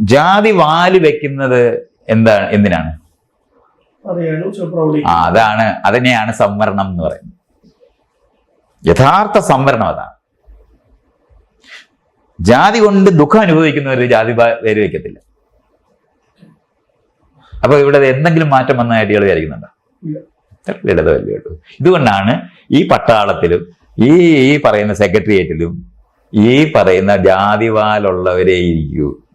ജാതി വാൽ വെക്കുന്നത് എന്താണ് എന്തിനാണ്? ആ അതാണ് അതിനെയാണ് സംവരണം എന്ന് പറയുന്നത്. യഥാർത്ഥ സംവരണം അതാണ്. ജാതി കൊണ്ട് ദുഃഖം അനുഭവിക്കുന്നവർ ജാതി പേര് വെക്കത്തില്ല. അപ്പൊ ഇവിടെ എന്തെങ്കിലും മാറ്റം വന്ന ഇയാൾ വിചാരിക്കുന്നുണ്ടോ. ലളിതമല്ലേ കേട്ടോ. ഇതുകൊണ്ടാണ് ഈ പട്ടാളത്തിലും ഈ ഈ പറയുന്ന സെക്രട്ടേറിയറ്റിലും ഈ പറയുന്ന ജാതിവാലുള്ളവരെ ഇരിക്കൂ.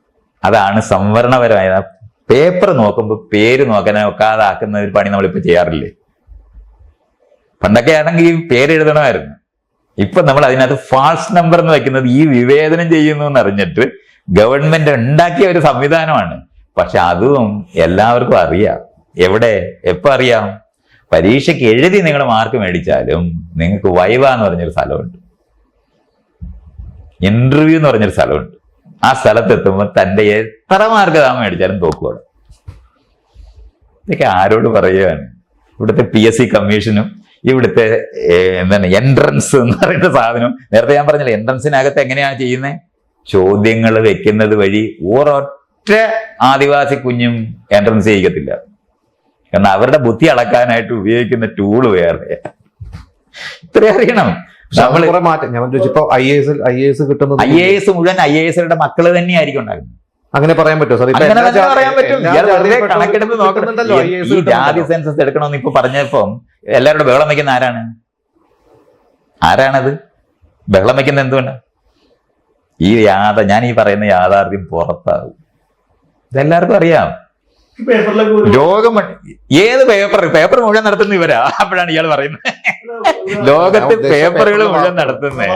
അതാണ് സംവരണപരമായ പേപ്പർ നോക്കുമ്പോൾ പേര് നോക്കാൻ നോക്കാതെ ആക്കുന്ന ഒരു പണി നമ്മളിപ്പോ ചെയ്യാറില്ലേ? പണ്ടൊക്കെ ആണെങ്കിൽ ഈ പേര് എഴുതണമായിരുന്നു. ഇപ്പൊ നമ്മൾ അതിനകത്ത് ഫാൾസ് നമ്പർ എന്ന് വെക്കുന്നത് ഈ വിവേചനം ചെയ്യുന്നു എന്നറിഞ്ഞിട്ട് ഗവൺമെന്റ് ഉണ്ടാക്കിയ ഒരു സംവിധാനമാണ്. പക്ഷെ അതും എല്ലാവർക്കും അറിയാം. എവിടെ? എപ്പോൾ അറിയാം? പരീക്ഷയ്ക്ക് എഴുതി നിങ്ങൾ മാർക്ക് മേടിച്ചാലും നിങ്ങൾക്ക് വൈവ എന്ന് പറഞ്ഞൊരു സ്ഥലമുണ്ട്. ഇന്റർവ്യൂ എന്ന് പറഞ്ഞൊരു സ്ഥലമുണ്ട്. ആ സ്ഥലത്തെത്തുമ്പോൾ തന്റെ എത്ര മാർക്ക് താൻ മേടിച്ചാലും തോക്കുവാണ് ഇതൊക്കെ ആരോട് പറയുകയാണ് ഇവിടുത്തെ പി എസ് സി കമ്മീഷനും ഇവിടുത്തെ എന്താണ് എൻട്രൻസ് എന്ന് പറയുന്ന സാധനം നേരത്തെ ഞാൻ പറഞ്ഞില്ല എൻട്രൻസിനകത്ത് എങ്ങനെയാണ് ചെയ്യുന്നത് ചോദ്യങ്ങൾ വെക്കുന്നത് വഴി ഒരൊറ്റ ആദിവാസി കുഞ്ഞും എൻട്രൻസ് ചെയ്യിക്കത്തില്ല. കാരണം അവരുടെ ബുദ്ധി അളക്കാനായിട്ട് ഉപയോഗിക്കുന്ന ടൂൾ വേറെ. ഇത്രയും അറിയണം. നമ്മൾ മാറ്റം. ഞാൻ ഐ എസ് ഐ എസ് കിട്ടുന്നത് ഐ എ എസ് മുഴുവൻ ഐ എ എസുകളുടെ മക്കൾ തന്നെയായിരിക്കും ഉണ്ടാകുന്നത് അങ്ങനെ പറയാൻ പറ്റുമോ? സാർ അങ്ങനെ പറയാൻ പറ്റും. ഈ ജാതി. സെൻസസ് എടുക്കണമെന്ന് ഇപ്പൊ പറഞ്ഞപ്പം എല്ലാവരോടും ബഹളം വയ്ക്കുന്ന ആരാണ്? ആരാണത്? ബഹളം വയ്ക്കുന്നത് എന്തുകൊണ്ട്? ഈ യാഥ ഞാൻ ഈ പറയുന്ന യാഥാർത്ഥ്യം പുറത്താകും. ഇതെല്ലാവർക്കും അറിയാം. ലോകം ഏത് പേപ്പർ? പേപ്പർ മുഴുവൻ നടത്തുന്ന ഇവരാ. അപ്പോഴാണ് ഇയാൾ പറയുന്നത്. ലോകത്ത് പേപ്പറുകൾ മുഴുവൻ നടത്തുന്നത്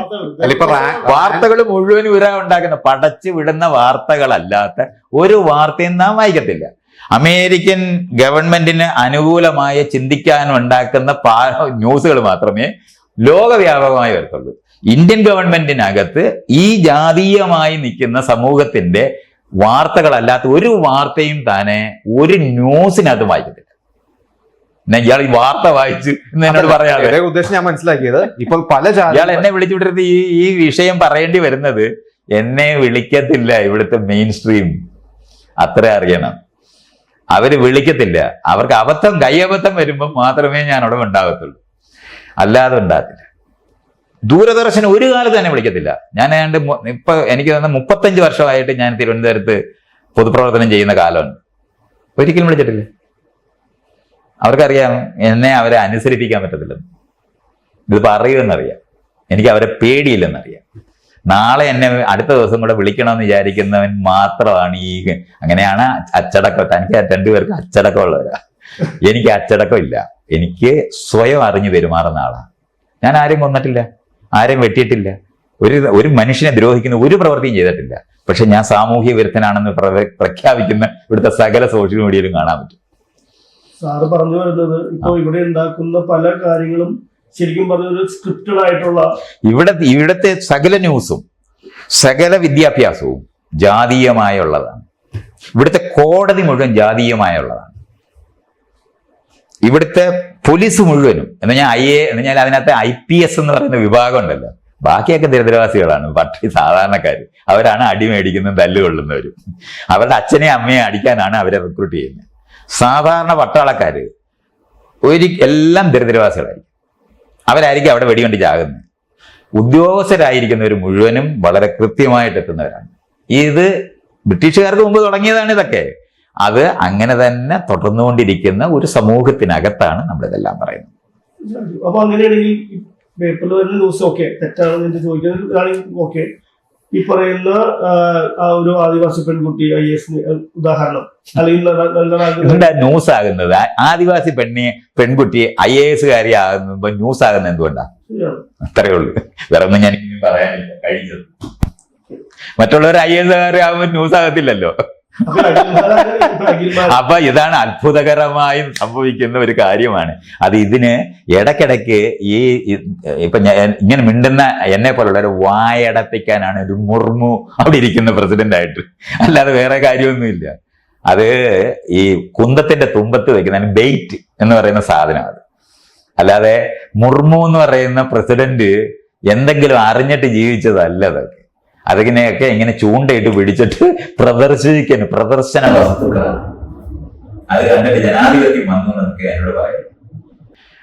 വാർത്തകൾ. മുഴുവൻ ഇവരാ ഉണ്ടാക്കുന്ന പടച്ചു വിടുന്ന വാർത്തകളല്ലാത്ത ഒരു വാർത്തയും നാം വായിക്കത്തില്ല. അമേരിക്കൻ ഗവൺമെന്റിന് അനുകൂലമായ ചിന്തിക്കാൻ ഉണ്ടാക്കുന്ന പാ- ന്യൂസുകൾ മാത്രമേ ലോകവ്യാപകമായി വരത്തുള്ളൂ. ഇന്ത്യൻ ഗവൺമെന്റിനകത്ത് ഈ ജാതീയമായി നിൽക്കുന്ന സമൂഹത്തിന്റെ വാർത്തകളല്ലാത്ത ഒരു വാർത്തയും തന്നെ ഒരു ന്യൂസിനകത്ത് വായിക്കത്തില്ല. ഇയാൾ ഈ വാർത്ത വായിച്ച് എന്നോട് പറയാതെ. ഉദ്ദേശം ഞാൻ മനസ്സിലാക്കിയത് ഇപ്പോൾ പല ഇയാൾ എന്നെ വിളിച്ചുവിട്ടിരുന്നത് ഈ ഈ വിഷയം പറയേണ്ടി വരുന്നത് എന്നെ വിളിക്കത്തില്ല ഇവിടുത്തെ മെയിൻ സ്ട്രീം അത്ര അറിയണം. അവർ വിളിക്കത്തില്ല. അവർക്ക് അബദ്ധം കൈ അബദ്ധം വരുമ്പോൾ മാത്രമേ ഞാൻ അവിടെ ഉണ്ടാകത്തുള്ളൂ. അല്ലാതെ ഉണ്ടാകത്തില്ല. ദൂരദർശൻ ഒരു കാലത്ത് തന്നെ വിളിക്കത്തില്ല. ഞാൻ ഏതാണ്ട് ഇപ്പൊ എനിക്ക് തന്നെ മുപ്പത്തഞ്ച് വർഷമായിട്ട് ഞാൻ തിരുവനന്തപുരത്ത് പൊതുപ്രവർത്തനം ചെയ്യുന്ന കാലമുണ്ട് ഒരിക്കലും വിളിച്ചിട്ടില്ല. അവർക്കറിയാം എന്നെ അവരെ അനുസരിപ്പിക്കാൻ പറ്റത്തില്ലെന്ന് ഇത് പറയുമെന്നറിയാം എനിക്ക് അവരെ പേടിയില്ലെന്നറിയാം. നാളെ എന്നെ അടുത്ത ദിവസം കൂടെ വിളിക്കണമെന്ന് വിചാരിക്കുന്നവൻ മാത്രമാണ് ഈ അങ്ങനെയാണ് അച്ചടക്കം. തനിക്ക് രണ്ടുപേർക്ക് അച്ചടക്കമുള്ളവരാ. എനിക്ക് അച്ചടക്കം ഇല്ല എനിക്ക് സ്വയം അറിഞ്ഞു പെരുമാറുന്ന ആളാണ് ഞാൻ ആരും കൊന്നിട്ടില്ല ആരെയും വെട്ടിയിട്ടില്ല. ഒരു ഒരു മനുഷ്യനെ ദ്രോഹിക്കുന്ന ഒരു പ്രവൃത്തിയും ചെയ്തിട്ടില്ല. പക്ഷെ ഞാൻ സാമൂഹ്യ വിരുദ്ധനാണെന്ന് പ്രഖ്യാപിക്കുന്ന ഇവിടുത്തെ സകല സോഷ്യൽ മീഡിയയിലും കാണാൻ പറ്റും. സാറ് പറഞ്ഞു വരുന്നത് ഇപ്പൊ ഇവിടെ ഉണ്ടാക്കുന്ന പല കാര്യങ്ങളും ശരിക്കും പറഞ്ഞൊരു സ്ക്രിപ്റ്റഡ് ആയിട്ടുള്ള ഇവിടെ ഇവിടുത്തെ സകല ന്യൂസും സകല വിദ്യാഭ്യാസവും ജാതീയമായുള്ളതാണ്. ഇവിടുത്തെ കോടതി മുഴുവൻ ജാതീയമായുള്ളതാണ്. ഇവിടുത്തെ പോലീസ് മുഴുവനും എന്ന് ഞാൻ ഐ എ എന്ന് ഞാൻ അതിനകത്ത് ഐ പി എസ് എന്ന് പറയുന്ന വിഭാഗം ഉണ്ടല്ലോ. ബാക്കിയൊക്കെ ദരിദ്രവാസികളാണ് പട്ടി സാധാരണക്കാർ അവരാണ് അടി മേടിക്കുന്നതും തല്ലുകൊള്ളുന്നവരും അവരുടെ അച്ഛനെയും അമ്മയെ അടിക്കാനാണ് അവരെ റിക്രൂട്ട് ചെയ്യുന്നത്. സാധാരണ പട്ടാളക്കാർ ഒരു എല്ലാം ദരിദ്രവാസികളായിരിക്കും. അവരായിരിക്കും അവിടെ വെടികൊണ്ട് ചാകുന്നത്. ഉദ്യോഗസ്ഥരായിരിക്കുന്നവർ മുഴുവനും വളരെ കൃത്യമായിട്ട് എത്തുന്നവരാണ് ഇത് ബ്രിട്ടീഷുകാർക്ക് മുമ്പ് തുടങ്ങിയതാണ് ഇതൊക്കെ. അത് അങ്ങനെ തന്നെ തുടർന്നുകൊണ്ടിരിക്കുന്ന ഒരു സമൂഹത്തിനകത്താണ് നമ്മളിതെല്ലാം പറയുന്നത്. അപ്പൊ അങ്ങനെയാണെങ്കിൽ പേപ്പറിൽ വരുന്ന ന്യൂസ് ഓക്കെ തെറ്റാണെന്ന് ചോദിക്കുന്നത് ഓക്കെ ഈ പറയുന്ന ഒരു ആദിവാസി പെൺകുട്ടി ഐ എസ് ഉദാഹരണം. എന്താ ന്യൂസ് ആകുന്നത് ആദിവാസി പെണ്ണി പെൺകുട്ടി ഐ എ എസ് കാരി ആകുമ്പോ ന്യൂസ് ആകുന്ന എന്തുകൊണ്ടാ. അത്രേ ഉള്ളൂ. വേറെ ഒന്നും ഞാൻ പറയാനില്ല. കഴിഞ്ഞത്. മറ്റുള്ളവർ ഐ എസ് കാരി ആകുമ്പോൾ ന്യൂസ് ആകത്തില്ലല്ലോ. അപ്പൊ ഇതാണ് അത്ഭുതകരമായി സംഭവിക്കുന്ന ഒരു കാര്യമാണ്. അത് ഇതിന് ഇടയ്ക്കിടയ്ക്ക് ഈ ഈ- ഇപ്പൊ ഇങ്ങനെ മിണ്ടുന്ന എന്നെ പോലുള്ളവരെ വായടപ്പിക്കാനാണ് ഒരു മുർമു അവിടെ ഇരിക്കുന്ന പ്രസിഡന്റ് ആയിട്ട്. അല്ലാതെ വേറെ കാര്യമൊന്നുമില്ല. അത് ഈ കുന്തത്തിന്റെ തുമ്പത്ത് വെക്കുന്ന ബെയ്റ്റ് എന്ന് പറയുന്ന സാധനം അത്. അല്ലാതെ മുർമു എന്ന് പറയുന്ന പ്രസിഡന്റ് എന്തെങ്കിലും അറിഞ്ഞിട്ട് ജീവിച്ചതല്ല അതൊക്കെ. അതിനെയൊക്കെ ഇങ്ങനെ ചൂണ്ടയിട്ട് പിടിച്ചിട്ട് പ്രദർശിക്കുന്നു പ്രദർശന വസ്തുക്കളാണ് അത് ജനാധിപത്യം എന്നൊക്കെ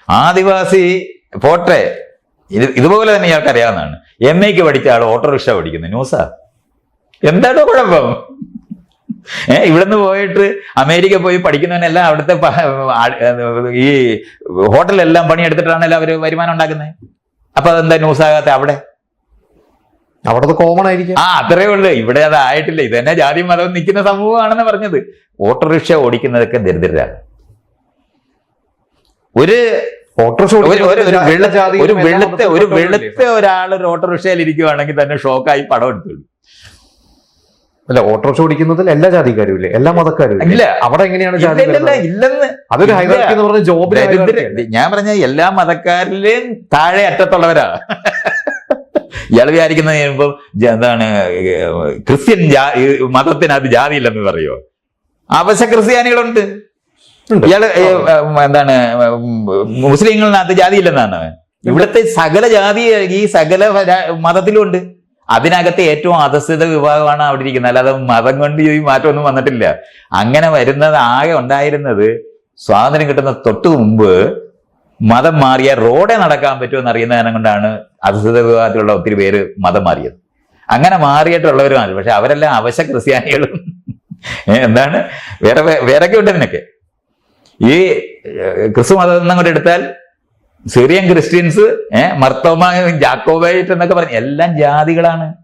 ആദിവാസി പോട്ടെ ഇത് ഇതുപോലെ തന്നെ ഇയാൾക്ക് അറിയാവുന്നതാണ്. എം എക്ക് പഠിച്ച ആൾ ഓട്ടോറിക്ഷ പഠിക്കുന്നു. ന്യൂസാ? എന്താണ് കുഴപ്പം? ഏഹ് ഇവിടുന്ന് പോയിട്ട് അമേരിക്ക പോയി പഠിക്കുന്നവനെല്ലാം അവിടുത്തെ ഈ ഹോട്ടലെല്ലാം പണിയെടുത്തിട്ടാണല്ലോ അവർ വരുമാനം ഉണ്ടാക്കുന്നത്. അപ്പൊ അതെന്താ ന്യൂസ് ആകാത്ത അവിടെ? അവിടുത്തെ കോമൺ ആയിരിക്കും. ആ അത്രേ ഉള്ളു. ഇവിടെ അത് ആയിട്ടില്ല. ഇത് തന്നെ ജാതി മതം നിൽക്കുന്ന സമൂഹമാണെന്ന് പറഞ്ഞത്. ഓട്ടോറിക്ഷ ഓടിക്കുന്നതൊക്കെ ദരിദ്രരാണ്. ഒരു ഓട്ടോറിക്ഷ ഒരു വെളുത്ത ഒരു വെളുത്ത ഒരാൾ ഒരു ഓട്ടോറിക്ഷയിൽ ഇരിക്കുവാണെങ്കിൽ തന്നെ ഷോക്കായി പടം എടുത്തുള്ളൂ. അല്ല ഓട്ടോറിക്ഷ ഓടിക്കുന്നതിൽ എല്ലാ ജാതിക്കാരും ഇല്ലേ? എല്ലാ മതക്കാരും ഇല്ലേ? അവിടെ എങ്ങനെയാണ് ഇല്ലെന്ന് അതൊരു ഹൈദരാബാദ് എന്ന് പറഞ്ഞ ജോബിന് ഞാൻ പറഞ്ഞ എല്ലാ മതക്കാരിലെയും താഴെ അറ്റത്തുള്ളവരാ. ഇയാൾ വിചാരിക്കുന്നത് കഴിയുമ്പോൾ എന്താണ് ക്രിസ്ത്യൻ ജാ- മതത്തിനകത്ത് ജാതി ഇല്ലെന്ന് പറയോ അവശ ക്രിസ്ത്യാനികളുണ്ട്. ഇയാൾ എന്താണ് മുസ്ലിങ്ങളിനകത്ത് ജാതിയില്ലെന്നാണ്. ഇവിടുത്തെ സകല ജാതി ഈ സകല മതത്തിലുമുണ്ട് മതത്തിലും ഉണ്ട്. അതിനകത്ത് ഏറ്റവും അധസ്ഥിത വിഭാഗമാണ് അവിടെ ഇരിക്കുന്നത്. അല്ലാതെ മതം കൊണ്ട് ഈ മാറ്റമൊന്നും വന്നിട്ടില്ല. അങ്ങനെ വരുന്നത് ആകെ ഉണ്ടായിരുന്നത് സ്വാതന്ത്ര്യം കിട്ടുന്ന തൊട്ടു മുമ്പ് മതം മാറിയ റോഡേ നടക്കാൻ പറ്റുമെന്ന് അറിയുന്ന കാരണം കൊണ്ടാണ് അധിസ്ഥിത വിഭാഗത്തിലുള്ള ഒത്തിരി പേര് മതം മാറിയത്. അങ്ങനെ മാറിയിട്ടുള്ളവരുമാണ് പക്ഷെ അവരെല്ലാം അവശ ക്രിസ്ത്യാനികളും. എന്താണ്? വേറെ വേറൊക്കെ ഉണ്ട് ഈ ക്രിസ്തു മതം എന്നും കൂടെ എടുത്താൽ സിറിയൻ ക്രിസ്ത്യൻസ് ഏഹ് മർത്തോമ ജാക്കോബൈറ്റ് എന്നൊക്കെ പറഞ്ഞു എല്ലാം ജാതികളാണ്.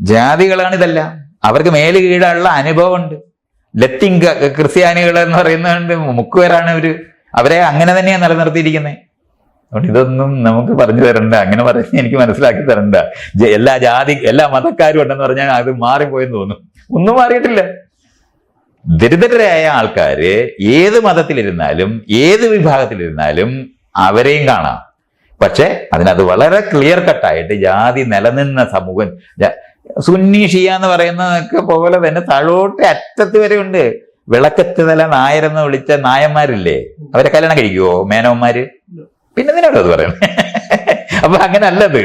ജാതികളാണ് ഇതെല്ലാം. അവർക്ക് മേൽ കീഴുള്ള അനുഭവമുണ്ട്. ലത്തിൻ ക്രിസ്ത്യാനികൾ എന്ന് പറയുന്നത് മുക്കുവരാണ് അവർ. അവരെ അങ്ങനെ തന്നെയാണ് നിലനിർത്തിയിരിക്കുന്നത് അതുകൊണ്ട് ഇതൊന്നും നമുക്ക് പറഞ്ഞു തരണ്ട അങ്ങനെ പറഞ്ഞ് എനിക്ക് മനസ്സിലാക്കി തരണ്ട. എല്ലാ ജാതി എല്ലാ മതക്കാരും ഉണ്ടെന്ന് പറഞ്ഞാൽ അത് മാറിപ്പോയെന്ന് തോന്നും. ഒന്നും മാറിയിട്ടില്ല. ദരിദ്രരായ ആൾക്കാര് ഏത് മതത്തിലിരുന്നാലും ഏത് വിഭാഗത്തിലിരുന്നാലും അവരെയും കാണാം. പക്ഷെ അതിനകത്ത് വളരെ ക്ലിയർ കട്ടായിട്ട് ജാതി നിലനിന്ന സമൂഹം സുന്നി ഷിയ എന്ന് പറയുന്നതൊക്കെ പോലെ തന്നെ താഴോട്ട് അറ്റത്ത് വരെ ഉണ്ട്. വിളക്കത്ത് തല നായരെന്ന് വിളിച്ച നായന്മാരില്ലേ? അവരെ കല്യാണം കഴിക്കുവോ? മേനോന്മാര്? പിന്നെ നിന്നോട് അത് പറയണേ അപ്പൊ അങ്ങനെ അല്ലത്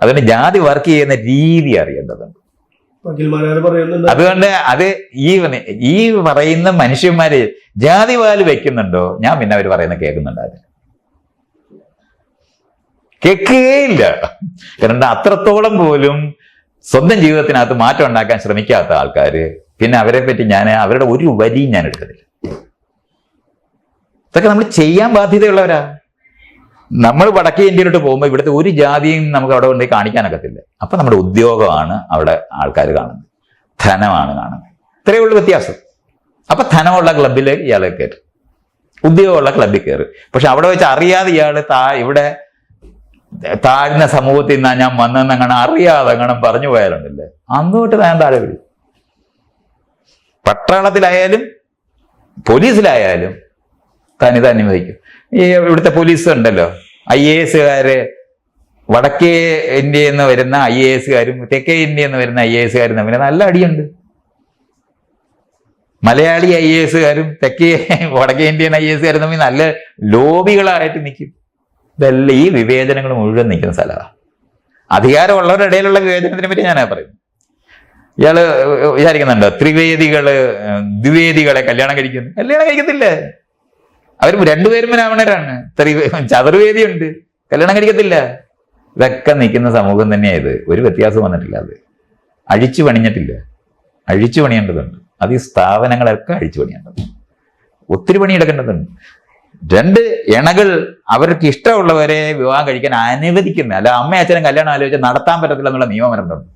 അതുകൊണ്ട് ജാതി വർക്ക് ചെയ്യുന്ന രീതി അറിയേണ്ടതുണ്ട്. അതുകൊണ്ട് അത് ഈ ഈ പറയുന്ന മനുഷ്യന്മാര് ജാതി വാൽ വെക്കുന്നുണ്ടോ? ഞാൻ പിന്നെ അവർ പറയുന്ന കേൾക്കുന്നുണ്ട് അതിന് കേൾക്കുകയില്ല കാരണം അത്രത്തോളം പോലും സ്വന്തം ജീവിതത്തിനകത്ത് മാറ്റം ഉണ്ടാക്കാൻ ശ്രമിക്കാത്ത ആൾക്കാര് പിന്നെ അവരെ പറ്റി ഞാൻ അവരുടെ ഒരു വരിയും ഞാൻ എടുക്കത്തില്ല ഇതൊക്കെ നമ്മൾ ചെയ്യാൻ ബാധ്യതയുള്ളവരാ. നമ്മൾ വടക്കേ ഇന്ത്യയിലോട്ട് പോകുമ്പോൾ ഇവിടുത്തെ ഒരു ജാതിയും നമുക്ക് അവിടെ കൊണ്ടുപോയി കാണിക്കാനൊക്കത്തില്ല. അപ്പൊ നമ്മുടെ ഉദ്യോഗമാണ് അവിടെ ആൾക്കാർ കാണുന്നത്. ധനമാണ് കാണുന്നത്. ഇത്രയേ ഉള്ളൂ വ്യത്യാസം. അപ്പൊ ധനമുള്ള ക്ലബിൽ ഇയാൾ കയറി ഉദ്യോഗമുള്ള ക്ലബിൽ കയറി പക്ഷെ അവിടെ വെച്ച് അറിയാതെ ഇയാൾ താ ഇവിടെ താഴ്ന്ന സമൂഹത്തിൽ നിന്നാ ഞാൻ വന്നെന്ന് അങ്ങനെ അറിയാതെ അങ്ങനെ പറഞ്ഞു പോയാലുണ്ടല്ലേ? അന്നോട്ട് താൻ താഴെ വീഴും. പട്ടാളത്തിലായാലും പോലീസിലായാലും തനിത് അനുവദിക്കും ഈ ഇവിടുത്തെ പോലീസ് ഉണ്ടല്ലോ ഐ എ എസുകാര് വടക്കേ ഇന്ത്യയിൽ നിന്ന് വരുന്ന ഐ എ എസുകാരും തെക്കേ ഇന്ത്യയിൽ നിന്ന് വരുന്ന ഐ എ എസുകാരും തമ്മിൽ നല്ല അടിയുണ്ട്. മലയാളി ഐ എ എസുകാരും തെക്കേ വടക്കേ ഇന്ത്യൻ ഐ എ എസുകാരും തമ്മിൽ നല്ല ലോബികളായിട്ട് നിൽക്കും. ഇതെല്ലാം ഈ വിവേചനങ്ങൾ മുഴുവൻ നിൽക്കുന്ന സ്ഥലമാണ്. അധികാരമുള്ളവരുടെ ഇടയിലുള്ള വിവേചനത്തിനെ പറ്റി ഞാനാ പറയുന്നത്. ഇയാൾ വിചാരിക്കുന്നുണ്ടോ? ത്രിവേദികൾ ദ്വിവേദികളെ കല്യാണം കഴിക്കുന്നു. കല്യാണം കഴിക്കത്തില്ല? അവർ രണ്ടുപേരും ത്രി ചതുർവേദിയുണ്ട് കല്യാണം കഴിക്കത്തില്ല. ഇതൊക്കെ നിൽക്കുന്ന സമൂഹം തന്നെയാണ് ഇത്. ഒരു വ്യത്യാസം വന്നിട്ടില്ല അത്. അഴിച്ചു പണിഞ്ഞിട്ടില്ല. അഴിച്ചു പണിയേണ്ടതുണ്ട്. അത് ഈ സ്ഥാപനങ്ങളൊക്കെ അഴിച്ചു പണിയേണ്ടത് ഒത്തിരി പണിയെടുക്കേണ്ടതുണ്ട് രണ്ട് ഇണകൾ അവർക്ക് ഇഷ്ടമുള്ളവരെ വിവാഹം കഴിക്കാൻ അനുവദിക്കുന്ന അല്ല അമ്മ അച്ഛനും കല്യാണം ആലോചിച്ച് നടത്താൻ പറ്റത്തില്ല എന്നുള്ള നിയമം വരണ്ടുണ്ട്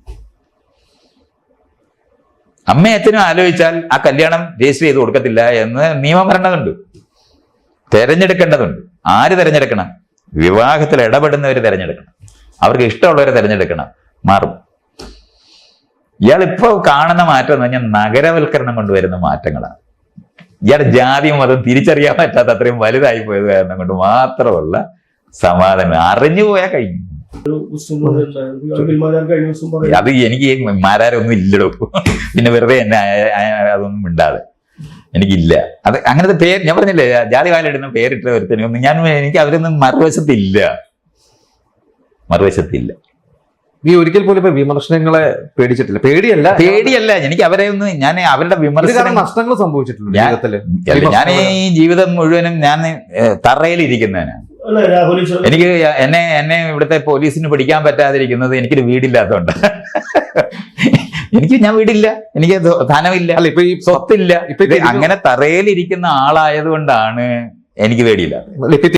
അമ്മ അച്ഛനും ആലോചിച്ചാൽ ആ കല്യാണം രജിസ്റ്റർ ചെയ്ത് കൊടുക്കത്തില്ല എന്ന് നിയമം വരേണ്ടതുണ്ട്. തെരഞ്ഞെടുക്കേണ്ടതുണ്ട്. ആര് തിരഞ്ഞെടുക്കണം? വിവാഹത്തിൽ ഇടപെടുന്നവർ തിരഞ്ഞെടുക്കണം. അവർക്ക് ഇഷ്ടമുള്ളവരെ തിരഞ്ഞെടുക്കണം. മാറും. ഇയാൾ ഇപ്പോൾ കാണുന്ന മാറ്റം എന്ന് പറഞ്ഞാൽ നഗരവൽക്കരണം കൊണ്ടുവരുന്ന മാറ്റങ്ങളാണ്. ഇയാളുടെ ജാതിയും മതം തിരിച്ചറിയാൻ പറ്റാത്ത അത്രയും വലുതായി പോയത് കാരണം കൊണ്ട് മാത്രമുള്ള സമാധാനം. അറിഞ്ഞു പോയാൽ കഴിഞ്ഞു. അത് എനിക്ക് മാരാരൊന്നും ഇല്ലടോ. പിന്നെ വെറുതെ എന്നെ അതൊന്നും മിണ്ടാതെ. എനിക്കില്ല. അത് അങ്ങനത്തെ പേര് ഞാൻ പറഞ്ഞില്ലേ ജാതി ഇടുന്ന പേരിട്ട ഒരുത്തനൊന്നും ഞാൻ എനിക്ക് അവരൊന്നും മറുവശത്തില്ല. മറുവശത്തില്ല. നീ ഒരിക്കൽ പോലും ഇപ്പൊ വിമർശനങ്ങളെ പേടിച്ചിട്ടില്ല? പേടിയല്ല. പേടിയല്ല. എനിക്ക് അവരെ ഒന്ന് ഞാൻ അവരുടെ വിമർശന നഷ്ടങ്ങൾ സംഭവിച്ചിട്ടുണ്ട് ഞാൻ- ഞാൻ ഈ ജീവിതം മുഴുവനും ഞാൻ തറയിലിരിക്കുന്നതിനാണ് എനിക്ക് എന്നെ എന്നെ ഇവിടുത്തെ പോലീസിന് പിടിക്കാൻ പറ്റാതിരിക്കുന്നത് എനിക്കൊരു വീടില്ലാത്തതുകൊണ്ട്. എനിക്ക് ഞാൻ വീടില്ല. എനിക്ക് ധനമില്ല. അല്ല ഇപ്പൊ ഈ സ്വത്തില്ല. ഇപ്പൊ അങ്ങനെ തറയിലിരിക്കുന്ന ആളായതുകൊണ്ടാണ് എനിക്ക് പേടിയില്ല. ഇപ്പൊ